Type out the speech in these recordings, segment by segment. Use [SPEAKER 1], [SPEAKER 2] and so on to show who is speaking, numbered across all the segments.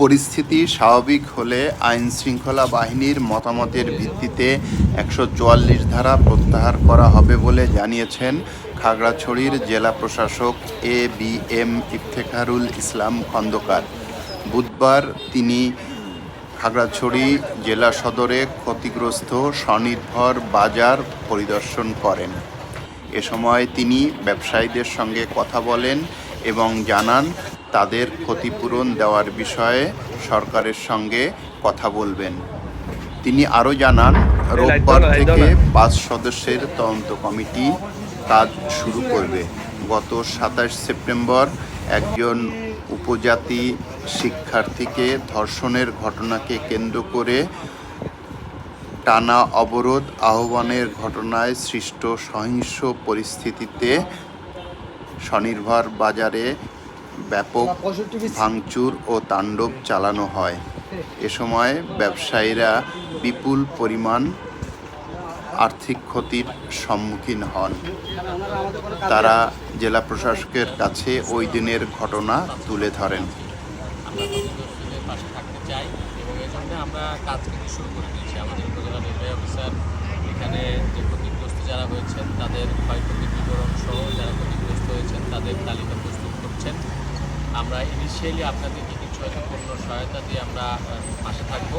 [SPEAKER 1] পরিস্থিতি স্বাভাবিক হলে আইন শৃঙ্খলা বাহিনীর মতামতের ভিত্তিতে একশো চুয়াল্লিশ ধারা প্রত্যাহার করা হবে বলে জানিয়েছেন খাগড়াছড়ির জেলা প্রশাসক A B M Iftekharul Islam Khandakar. বুধবার তিনি খাগড়াছড়ি জেলা সদরে ক্ষতিগ্রস্ত স্বনির্ভর বাজার পরিদর্শন করেন। এ সময় তিনি ব্যবসায়ীদের সঙ্গে কথা বলেন এবং জানান তাদের ক্ষতিপূরণ দেওয়ার বিষয়ে সরকারের সঙ্গে কথা বলবেন। তিনি আরও জানান রোববার থেকে পাঁচ সদস্যের তদন্ত কমিটি কাজ শুরু করবে। গত সাতাশ সেপ্টেম্বর একজন উপজাতি শিক্ষার্থীকে ধর্ষণের ঘটনাকে কেন্দ্র করে টানা অবরোধ আহ্বানের ঘটনায় সৃষ্ট সহিংস পরিস্থিতিতে স্বনির্ভর বাজারে ব্যাপক ভাঙচুর ও তাণ্ডব চালানো হয়। এ সময় ব্যবসায়ীরা বিপুল পরিমাণ আর্থিক ক্ষতির সম্মুখীন হন। তারা জেলা প্রশাসকের কাছে ওই দিনের ঘটনা তুলে ধরেন।
[SPEAKER 2] আমরা ক্ষতিগ্রস্তদের পাশে থাকতে চাই এবং এই জন্য আমরা কাজ কিন্তু শুরু করে দিয়েছি। আমাদের উপজেলা নির্বাহী অফিসার এখানে যে ক্ষতিগ্রস্ত যারা হয়েছেন তাদের ক্ষয়ক্ষতির বিবরণ সহ যারা ক্ষতিগ্রস্ত হয়েছেন তাদের তালিকা আমরা ইনিশিয়ালি আপনাদেরকে কিছু হয়তো পূর্ণ সহায়তা দিয়ে আমরা পাশে থাকব।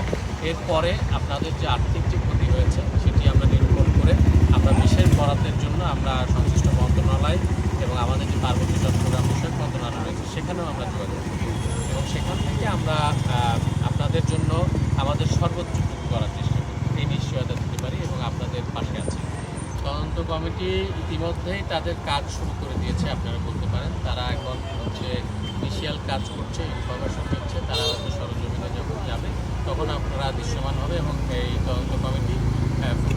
[SPEAKER 2] এরপরে আপনাদের যে আর্থিক যে ক্ষতি হয়েছে, সেটি আমরা নিরূপণ করে আমরা বিশেষ বরাদ্দের জন্য আমরা সংশ্লিষ্ট মন্ত্রণালয় এবং আমাদের যে পার্বত্য চট্টগ্রাম বিষয়ক মন্ত্রণালয় রয়েছে, সেখানেও আমরা যোগাযোগ করি। এবং সেখান থেকে আমরা আপনাদের জন্য আমাদের সর্বোচ্চটুকু করার চেষ্টা করব এই নিশ্চয়তা দিতে পারি এবং আপনাদের পাশে আছি। তদন্ত কমিটি ইতিমধ্যেই তাদের কাজ শুরু করে দিয়েছে, আপনারা বলতে পারেন। তারা এখন হচ্ছে কাজ করছে ইনফরমেশন দিচ্ছে তারা হয়তো সরজমিনে যখন যাবে, তখন আপনারা দৃশ্যমান হবে এবং এই তদন্ত কমিটি ফুল